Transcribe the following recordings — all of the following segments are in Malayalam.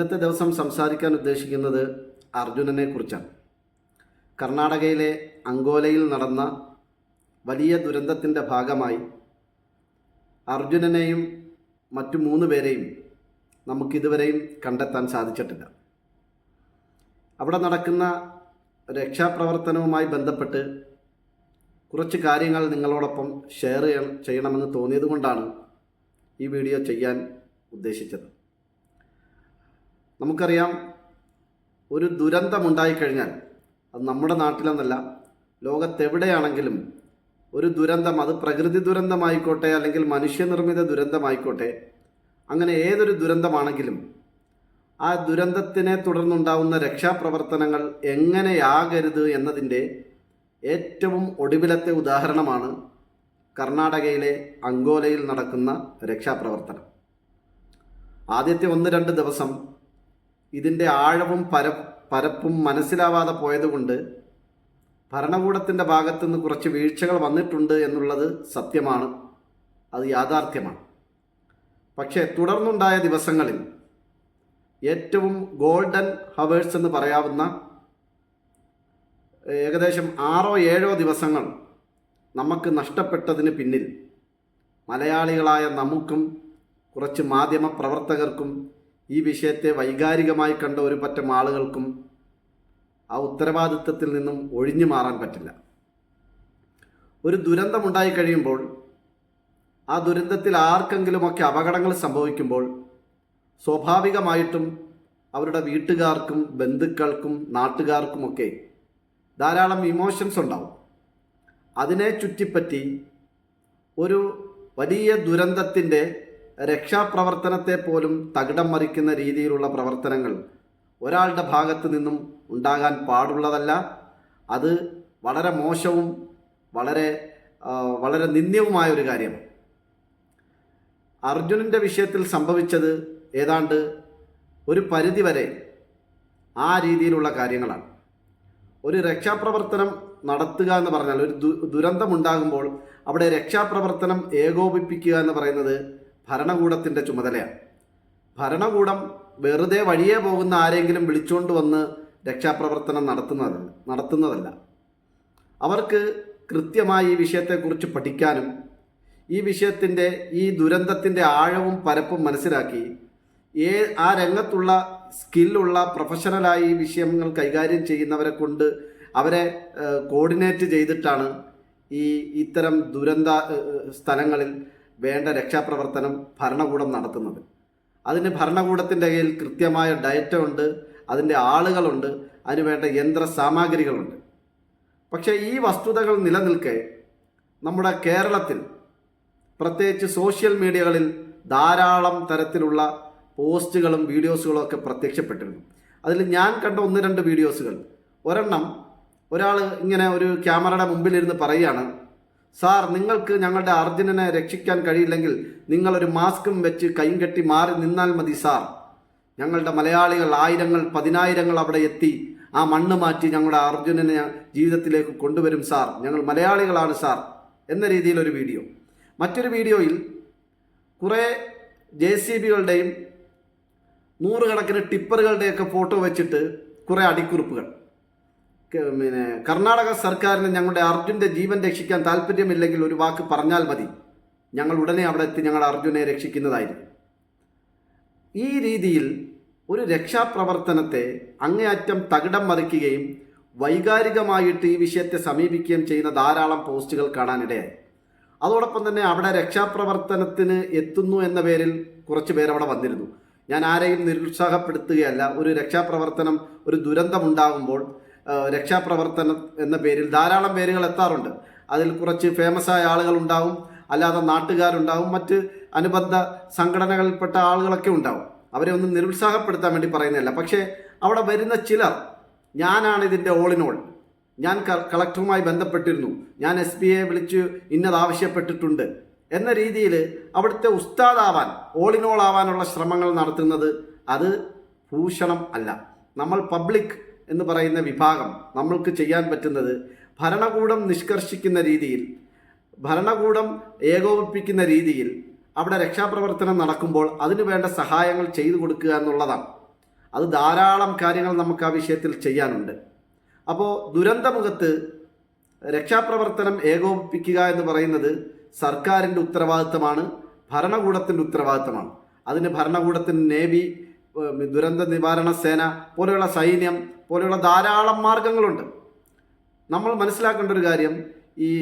ഇന്നത്തെ ദിവസം സംസാരിക്കാൻ ഉദ്ദേശിക്കുന്നത് അർജുനനെ കുറിച്ചാണ്. കർണാടകയിലെ അങ്കോലയിൽ നടന്ന വലിയ ദുരന്തത്തിന്റെ ഭാഗമായി അർജുനനെയും മറ്റു മൂന്ന് പേരെയും നമുക്കിതുവരെയും കണ്ടെത്താൻ സാധിച്ചിട്ടില്ല. അവിടെ നടക്കുന്ന രക്ഷാപ്രവർത്തനവുമായി ബന്ധപ്പെട്ട് കുറച്ച് കാര്യങ്ങൾ നിങ്ങളോടൊപ്പം ഷെയർ ചെയ്യണം ചെയ്യണമെന്ന് തോന്നിയതുകൊണ്ടാണ് ഈ വീഡിയോ ചെയ്യാൻ ഉദ്ദേശിച്ചത്. നമുക്കറിയാം ഒരു ദുരന്തമുണ്ടായിക്കഴിഞ്ഞാൽ അത് നമ്മുടെ നാട്ടിലെന്നല്ല ലോകത്തെവിടെയാണെങ്കിലും ഒരു ദുരന്തം അത് പ്രകൃതി ദുരന്തമായിക്കോട്ടെ അല്ലെങ്കിൽ മനുഷ്യനിർമ്മിത ദുരന്തമായിക്കോട്ടെ അങ്ങനെ ഏതൊരു ദുരന്തമാണെങ്കിലും ആ ദുരന്തത്തിനെ തുടർന്നുണ്ടാവുന്ന രക്ഷാപ്രവർത്തനങ്ങൾ എങ്ങനെയാകരുത് എന്നതിന്റെ ഏറ്റവും ഒടുവിലത്തെ ഉദാഹരണമാണ് കർണാടകയിലെ അങ്കോലയിൽ നടക്കുന്ന രക്ഷാപ്രവർത്തനം. ആദ്യത്തെ ഒന്ന് രണ്ട് ദിവസം ഇതിന്റെ ആഴവും പര പരപ്പും മനസ്സിലാവാതെ പോയതുകൊണ്ട് ഭരണകൂടത്തിന്റെ ഭാഗത്തുനിന്ന് കുറച്ച് വീഴ്ചകൾ വന്നിട്ടുണ്ട് എന്നുള്ളത് സത്യമാണ്. അത് യാഥാർത്ഥ്യമാണ്. പക്ഷേ തുടർന്നുണ്ടായ ദിവസങ്ങളിൽ ഏറ്റവും ഗോൾഡൻ ഹവേഴ്സ് എന്ന് പറയാവുന്ന ഏകദേശം ആറോ ഏഴോ ദിവസങ്ങൾ നമുക്ക് നഷ്ടപ്പെട്ടതിന് പിന്നിൽ മലയാളികളായ നമുക്കും കുറച്ച് മാധ്യമ പ്രവർത്തകർക്കും ഈ വിഷയത്തെ വൈകാരികമായി കണ്ട ഒരു പറ്റം ആളുകൾക്കും ആ ഉത്തരവാദിത്വത്തിൽ നിന്നും ഒഴിഞ്ഞു മാറാൻ പറ്റില്ല. ഒരു ദുരന്തമുണ്ടായി കഴിയുമ്പോൾ ആ ദുരന്തത്തിൽ ആർക്കെങ്കിലുമൊക്കെ അപകടങ്ങൾ സംഭവിക്കുമ്പോൾ സ്വാഭാവികമായിട്ടും അവരുടെ വീട്ടുകാർക്കും ബന്ധുക്കൾക്കും നാട്ടുകാർക്കുമൊക്കെ ധാരാളം ഇമോഷൻസ് ഉണ്ടാവും. അതിനെ ചുറ്റിപ്പറ്റി ഒരു വലിയ ദുരന്തത്തിന്റെ രക്ഷാപ്രവർത്തനത്തെ പോലും തകിടം മറിക്കുന്ന രീതിയിലുള്ള പ്രവർത്തനങ്ങൾ ഒരാളുടെ ഭാഗത്തു നിന്നും ഉണ്ടാകാൻ പാടുള്ളതല്ല. അത് വളരെ മോശവും വളരെ വളരെ നിന്ദ്യവുമായ ഒരു കാര്യമാണ്. അർജുനന്റെ വിഷയത്തിൽ സംഭവിച്ചത് ഏതാണ്ട് ഒരു പരിധിവരെ ആ രീതിയിലുള്ള കാര്യങ്ങളാണ്. ഒരു രക്ഷാപ്രവർത്തനം നടത്തുക എന്ന് പറഞ്ഞാൽ ഒരു ദുരന്തമുണ്ടാകുമ്പോൾ അവിടെ രക്ഷാപ്രവർത്തനം ഏകോപിപ്പിക്കുക എന്ന് പറയുന്നത് ഭരണകൂടത്തിന്റെ ചുമതലയാണ്. ഭരണകൂടം വെറുതെ വഴിയെ പോകുന്ന ആരെങ്കിലും വിളിച്ചുകൊണ്ട് വന്ന് രക്ഷാപ്രവർത്തനം നടത്തുന്നത് നടത്തുന്നതല്ല. അവർക്ക് കൃത്യമായി ഈ വിഷയത്തെക്കുറിച്ച് പഠിക്കാനും ഈ വിഷയത്തിന്റെ ഈ ദുരന്തത്തിന്റെ ആഴവും പരപ്പും മനസ്സിലാക്കി ഏ ആ രംഗത്തുള്ള സ്കില്ലുള്ള പ്രൊഫഷണലായി ഈ വിഷയങ്ങൾ കൈകാര്യം ചെയ്യുന്നവരെ കൊണ്ട് അവരെ കോർഡിനേറ്റ് ചെയ്തിട്ടാണ് ഈ ഇത്തരം ദുരന്ത സ്ഥലങ്ങളിൽ വേണ്ട രക്ഷാപ്രവർത്തനം ഭരണകൂടം നടത്തുന്നത്. അതിന് ഭരണകൂടത്തിന്റെ കയ്യിൽ കൃത്യമായ ഡയറ്റ ഉണ്ട് അതിന്റെ ആളുകളുണ്ട് അതിന് വേണ്ട യന്ത്ര സാമഗ്രികളുണ്ട്. പക്ഷേ ഈ വസ്തുതകൾ നിലനിൽക്കെ നമ്മുടെ കേരളത്തിൽ പ്രത്യേകിച്ച് സോഷ്യൽ മീഡിയകളിൽ ധാരാളം തരത്തിലുള്ള പോസ്റ്റുകളും വീഡിയോസുകളും ഒക്കെ പ്രത്യക്ഷപ്പെട്ടിരുന്നു. അതിൽ ഞാൻ കണ്ട ഒന്ന് രണ്ട് വീഡിയോസുകൾ. ഒരെണ്ണം ഒരാൾ ഇങ്ങനെ ഒരു ക്യാമറയുടെ മുമ്പിലിരുന്ന് പറയുകയാണ് സാർ നിങ്ങൾക്ക് ഞങ്ങളുടെ അർജുനനെ രക്ഷിക്കാൻ കഴിയില്ലെങ്കിൽ നിങ്ങളൊരു മാസ്കും വെച്ച് കൈ കെട്ടി മാറി നിന്നാൽ മതി സാർ. ഞങ്ങളുടെ മലയാളികൾ ആയിരങ്ങൾ പതിനായിരങ്ങൾ അവിടെ എത്തി. ആ മണ്ണ് മാറ്റി ഞങ്ങളുടെ അർജുനനെ ജീവിതത്തിലേക്ക് കൊണ്ടുവരും സാർ. ഞങ്ങൾ മലയാളികളാണ് സാർ എന്ന രീതിയിലൊരു വീഡിയോ. മറ്റൊരു വീഡിയോയിൽ കുറേ ജെ സി ബികളുടെയും നൂറുകണക്കിന് ടിപ്പറുകളുടെയൊക്കെ ഫോട്ടോ വെച്ചിട്ട് കുറേ അടിക്കുറിപ്പുകൾ. പിന്നെ കർണാടക സർക്കാരിന് ഞങ്ങളുടെ അർജുന്റെ ജീവൻ രക്ഷിക്കാൻ താല്പര്യമില്ലെങ്കിൽ ഒരു വാക്ക് പറഞ്ഞാൽ മതി. ഞങ്ങൾ ഉടനെ അവിടെ എത്തി ഞങ്ങളുടെ അർജുനെ രക്ഷിക്കുന്നതായിരിക്കും. ഈ രീതിയിൽ ഒരു രക്ഷാപ്രവർത്തനത്തെ അങ്ങേയറ്റം തകിടം മറിക്കുകയും വൈകാരികമായിട്ട് ഈ വിഷയത്തെ സമീപിക്കുകയും ചെയ്യുന്ന ധാരാളം പോസ്റ്റുകൾ കാണാനിടയായി. അതോടൊപ്പം തന്നെ അവിടെ രക്ഷാപ്രവർത്തനത്തിന് എത്തുന്നു എന്ന പേരിൽ കുറച്ച് പേർ അവിടെ വന്നിരുന്നു. ഞാൻ ആരെയും നിരുത്സാഹപ്പെടുത്തുകയല്ല. ഒരു രക്ഷാപ്രവർത്തനം ഒരു ദുരന്തമുണ്ടാകുമ്പോൾ രക്ഷാപ്രവർത്തനം എന്ന പേരിൽ ധാരാളം പേരുകൾ എത്താറുണ്ട്. അതിൽ കുറച്ച് ഫേമസ് ആയ ആളുകൾ ഉണ്ടാവും അല്ലാതെ നാട്ടുകാരുണ്ടാവും മറ്റ് അനുബന്ധ സംഘടനകളിൽപ്പെട്ട ആളുകളൊക്കെ ഉണ്ടാവും. അവരെ ഒന്ന് നിരുത്സാഹപ്പെടുത്താൻ വേണ്ടി പറയുന്നതല്ല. പക്ഷേ അവിടെ വരുന്ന ചിലർ ഞാനാണ് ഇതിന്റെ ഓൾ ഇൻ ഓൾ ഞാൻ കളക്ടറുമായി ബന്ധപ്പെട്ടിരുന്നു. ഞാൻ എസ് ബി എ വിളിച്ച് ഇന്നത് ആവശ്യപ്പെട്ടിട്ടുണ്ട്. എന്ന രീതിയിൽ അവിടുത്തെ ഉസ്താദാവാൻ ഓൾ ഇൻ ഓൾ ആവാനുള്ള ശ്രമങ്ങൾ നടത്തുന്നത് അത് ഭൂഷണം അല്ല. നമ്മൾ പബ്ലിക് എന്ന് പറയുന്ന വിഭാഗം നമ്മൾക്ക് ചെയ്യാൻ പറ്റുന്നത് ഭരണകൂടം നിഷ്കർഷിക്കുന്ന രീതിയിൽ ഭരണകൂടം ഏകോപിപ്പിക്കുന്ന രീതിയിൽ അവിടെ രക്ഷാപ്രവർത്തനം നടക്കുമ്പോൾ അതിനു വേണ്ട സഹായങ്ങൾ ചെയ്തു കൊടുക്കുക എന്നുള്ളതാണ്. അത് ധാരാളം കാര്യങ്ങൾ നമുക്ക് ആ വിഷയത്തിൽ ചെയ്യാനുണ്ട്. അപ്പോൾ ദുരന്തമുഖത്ത് രക്ഷാപ്രവർത്തനം ഏകോപിപ്പിക്കുക എന്ന് പറയുന്നത് സർക്കാരിന്റെ ഉത്തരവാദിത്തമാണ് ഭരണകൂടത്തിന്റെ ഉത്തരവാദിത്തമാണ്. അതിന് ഭരണകൂടത്തിന് നേവി ദുരന്ത നിവാരണ സേന പോലെയുള്ള സൈന്യം പോലെയുള്ള ധാരാളം മാർഗങ്ങളുണ്ട്. നമ്മൾ മനസ്സിലാക്കേണ്ട ഒരു കാര്യം ഈ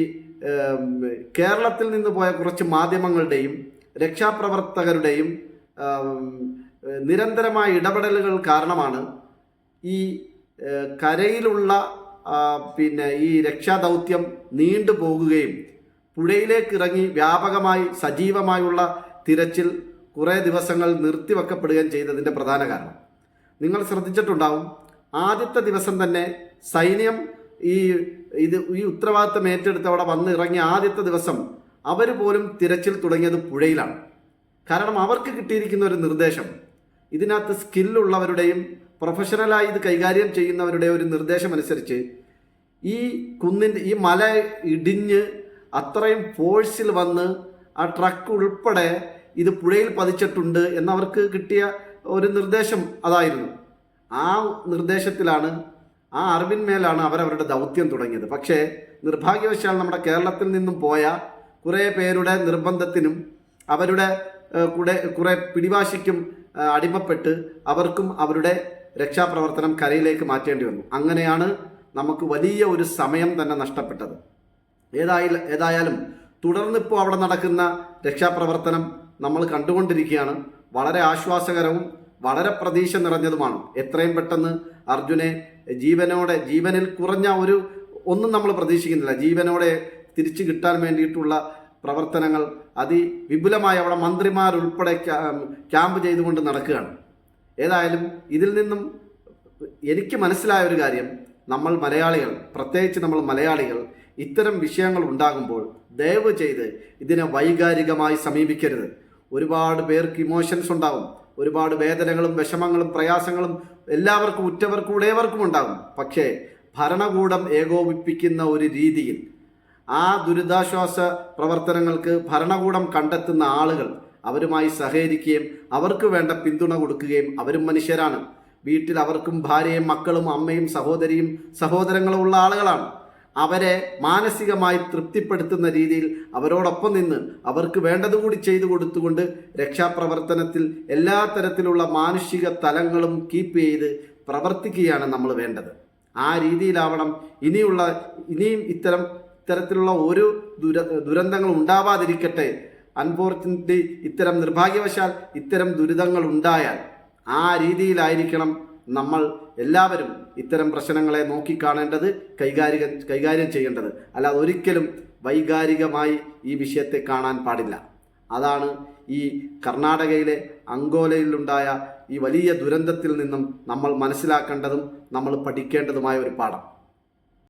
കേരളത്തിൽ നിന്ന് പോയ കുറച്ച് മാധ്യമങ്ങളുടെയും രക്ഷാപ്രവർത്തകരുടെയും നിരന്തരമായ ഇടപെടലുകൾ കാരണമാണ് ഈ കരയിലുള്ള പിന്നെ ഈ രക്ഷാദൗത്യം നീണ്ടു പോകുകയും പുഴയിലേക്ക് ഇറങ്ങി വ്യാപകമായി സജീവമായുള്ള തിരച്ചിൽ കുറേ ദിവസങ്ങൾ നിർത്തിവെക്കപ്പെടുകയും ചെയ്തതിന്റെ പ്രധാന കാരണം. നിങ്ങൾ ശ്രദ്ധിച്ചിട്ടുണ്ടാവും ആദ്യത്തെ ദിവസം തന്നെ സൈന്യം ഈ ഇത് ഈ ഉത്തരവാദിത്തം ഏറ്റെടുത്ത് അവിടെ വന്ന് ഇറങ്ങിയ ആദ്യത്തെ ദിവസം അവർ പോലും തിരച്ചിൽ തുടങ്ങിയത് പുഴയിലാണ്. കാരണം അവർക്ക് കിട്ടിയിരിക്കുന്ന ഒരു നിർദ്ദേശം ഇതിനകത്ത് സ്കില്ലുള്ളവരുടെയും പ്രൊഫഷണലായി ഇത് കൈകാര്യം ചെയ്യുന്നവരുടെ ഒരു നിർദ്ദേശം അനുസരിച്ച് ഈ കുന്നിന്റെ ഈ മല ഇടിഞ്ഞ് അത്രയും ഫോഴ്സിൽ വന്ന് ആ ട്രക്ക് ഉൾപ്പെടെ ഇത് പുഴയിൽ പതിച്ചിട്ടുണ്ട് എന്നവർക്ക് കിട്ടിയ ഒരു നിർദ്ദേശം അതായിരുന്നു. ആ നിർദ്ദേശത്തിലാണ് ആ അറിവിന്മേലാണ് അവരവരുടെ ദൗത്യം തുടങ്ങിയത്. പക്ഷേ നിർഭാഗ്യവശാൽ നമ്മുടെ കേരളത്തിൽ നിന്നും പോയ കുറേ പേരുടെ നിർബന്ധത്തിനും അവരുടെ കൂടെ കുറേ പിടിവാശിക്കും അടിമപ്പെട്ട് അവർക്കും അവരുടെ രക്ഷാപ്രവർത്തനം കരയിലേക്ക് മാറ്റേണ്ടി വന്നു. അങ്ങനെയാണ് നമുക്ക് വലിയ ഒരു സമയം തന്നെ നഷ്ടപ്പെട്ടത്. ഏതായാലും ഏതായാലും തുടർന്നിപ്പോൾ അവിടെ നടക്കുന്ന രക്ഷാപ്രവർത്തനം നമ്മൾ കണ്ടുകൊണ്ടിരിക്കുകയാണ്. വളരെ ആശ്വാസകരവും വളരെ പ്രതീക്ഷ നിറഞ്ഞതുമാണ്. എത്രയും പെട്ടെന്ന് അർജുനെ ജീവനോടെ ജീവനിൽ കുറഞ്ഞ ഒരു ഒന്നും നമ്മൾ പ്രതീക്ഷിക്കുന്നില്ല. ജീവനോടെ തിരിച്ചു കിട്ടാൻ വേണ്ടിയിട്ടുള്ള പ്രവർത്തനങ്ങൾ അതിവിപുലമായ അവിടെ മന്ത്രിമാരുൾപ്പെടെ ക്യാ- ക്യാമ്പ് ചെയ്തുകൊണ്ട് നടക്കുകയാണ്. ഏതായാലും ഇതിൽ നിന്നും എനിക്ക് മനസ്സിലായ ഒരു കാര്യം. നമ്മൾ മലയാളികൾ പ്രത്യേകിച്ച് നമ്മൾ മലയാളികൾ ഇത്തരം വിഷയങ്ങൾ ഉണ്ടാകുമ്പോൾ ദയവ് ചെയ്ത് ഇതിനെ വൈകാരികമായി സമീപിക്കരുത്. ഒരുപാട് പേർക്ക് ഇമോഷൻസ് ഉണ്ടാവും. ഒരുപാട് വേദനകളും വിഷമങ്ങളും പ്രയാസങ്ങളും എല്ലാവർക്കും ഉറ്റവർക്കും ഉടയവർക്കും ഉണ്ടാകും. പക്ഷേ ഭരണകൂടം ഏകോപിപ്പിക്കുന്ന ഒരു രീതിയിൽ ആ ദുരിതാശ്വാസ പ്രവർത്തനങ്ങൾക്ക് ഭരണകൂടം കണ്ടെത്തുന്ന ആളുകൾ അവരുമായി സഹകരിക്കുകയും അവർക്ക് വേണ്ട പിന്തുണ കൊടുക്കുകയും അവരും മനുഷ്യരാണ്. വീട്ടിൽ അവർക്കും ഭാര്യയും മക്കളും അമ്മയും സഹോദരിയും സഹോദരങ്ങളും ഉള്ള ആളുകളാണ്. അവരെ മാനസികമായി തൃപ്തിപ്പെടുത്തുന്ന രീതിയിൽ അവരോടൊപ്പം നിന്ന് അവർക്ക് വേണ്ടതുകൂടി ചെയ്തു കൊടുത്തുകൊണ്ട് രക്ഷാപ്രവർത്തനത്തിൽ എല്ലാ തരത്തിലുള്ള മാനുഷിക തലങ്ങളും കീപ്പ് ചെയ്ത് പ്രവർത്തിക്കുകയാണ് നമ്മൾ വേണ്ടത്. ആ രീതിയിലാവണം. ഇനിയുള്ള ഇനിയും ഇത്തരം ഇത്തരത്തിലുള്ള ഒരു ദുര ദുരന്തങ്ങൾ ഉണ്ടാവാതിരിക്കട്ടെ. അൺഫോർച്ചുനേറ്റ്ലി ഇത്തരം നിർഭാഗ്യവശാൽ ഇത്തരം ദുരിതങ്ങൾ ഉണ്ടായാൽ ആ രീതിയിലായിരിക്കണം നമ്മൾ എല്ലാവരും ഇത്തരം പ്രശ്നങ്ങളെ നോക്കിക്കാണേണ്ടത് കൈകാര്യം കൈകാര്യം ചെയ്യേണ്ടത്. അല്ലാതെ ഒരിക്കലും വൈകാരികമായി ഈ വിഷയത്തെ കാണാൻ പാടില്ല. അതാണ് ഈ കർണാടകയിലെ അങ്കോലയിലുണ്ടായ ഈ വലിയ ദുരന്തത്തിൽ നിന്നും നമ്മൾ മനസ്സിലാക്കേണ്ടതും നമ്മൾ പഠിക്കേണ്ടതുമായ ഒരു പാഠം.